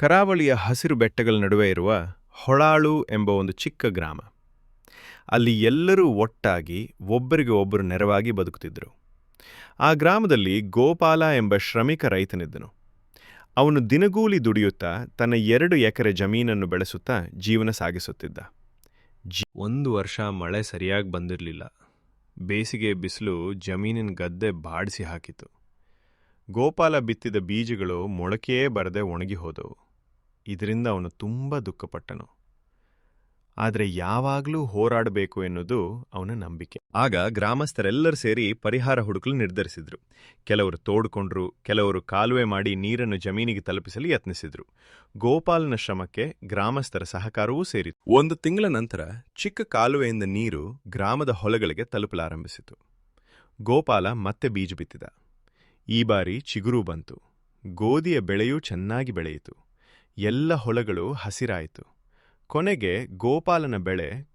ಕರಾವಳಿಯ ಹಸಿರು ಬೆಟ್ಟಗಳ ನಡುವೆ ಇರುವ ಹೊಳಾಳು ಎಂಬ ಒಂದು ಚಿಕ್ಕ ಗ್ರಾಮ. ಅಲ್ಲಿ ಎಲ್ಲರೂ ಒಟ್ಟಾಗಿ ಒಬ್ಬರಿಗೆ ಒಬ್ಬರು ನೆರವಾಗಿ ಬದುಕುತ್ತಿದ್ದರು. ಆ ಗ್ರಾಮದಲ್ಲಿ ಗೋಪಾಲ ಎಂಬ ಶ್ರಮಿಕ ರೈತನಿದ್ದನು. ಅವನು ದಿನಗೂಲಿ ದುಡಿಯುತ್ತಾ ತನ್ನ ಎರಡು ಎಕರೆ ಜಮೀನನ್ನು ಬೆಳೆಸುತ್ತಾ ಜೀವನ ಸಾಗಿಸುತ್ತಿದ್ದ. ಒಂದು ವರ್ಷ ಮಳೆ ಸರಿಯಾಗಿ ಬಂದಿರಲಿಲ್ಲ. ಬೇಸಿಗೆ ಬಿಸಿಲು ಜಮೀನಿನ ಗದ್ದೆ ಬಾಡಿಸಿ ಹಾಕಿತು ಗೋಪಾಲ ಬಿತ್ತಿದ ಬೀಜಗಳು ಮೊಳಕೆಯೇ ಬರದೆ ಒಣಗಿ ಹೋದವು. ಇದರಿಂದ ಅವನು ತುಂಬ ದುಃಖಪಟ್ಟನು. ಆದರೆ ಯಾವಾಗಲೂ ಹೋರಾಡಬೇಕು ಎನ್ನುವುದು ಅವನ ನಂಬಿಕೆ. ಆಗ ಗ್ರಾಮಸ್ಥರೆಲ್ಲರೂ ಸೇರಿ ಪರಿಹಾರ ಹುಡುಕಲು ನಿರ್ಧರಿಸಿದ್ರು. ಕೆಲವರು ತೋಡ್ಕೊಂಡ್ರು, ಕೆಲವರು ಕಾಲುವೆ ಮಾಡಿ ನೀರನ್ನು ಜಮೀನಿಗೆ ತಲುಪಿಸಲು ಯತ್ನಿಸಿದ್ರು. ಗೋಪಾಲನ ಶ್ರಮಕ್ಕೆ ಗ್ರಾಮಸ್ಥರ ಸಹಕಾರವೂ ಸೇರಿತು ಒಂದು ತಿಂಗಳ ನಂತರ ಚಿಕ್ಕ ಕಾಲುವೆಯಿಂದ ನೀರು ಗ್ರಾಮದ ಹೊಲಗಳಿಗೆ ತಲುಪಲಾರಂಭಿಸಿತು. ಗೋಪಾಲ ಮತ್ತೆ ಬೀಜ ಬಿತ್ತಿದ. ಈ ಬಾರಿ ಚಿಗುರು ಬಂತು. ಗೋಧಿಯ ಬೆಳೆಯೂ ಚೆನ್ನಾಗಿ ಬೆಳೆಯಿತು. ಎಲ್ಲ ಹೊಲಗಳು ಹಸಿರಾಯಿತು. ಕೊನೆಗೆ ಗೋಪಾಲನ ಬೆಳೆ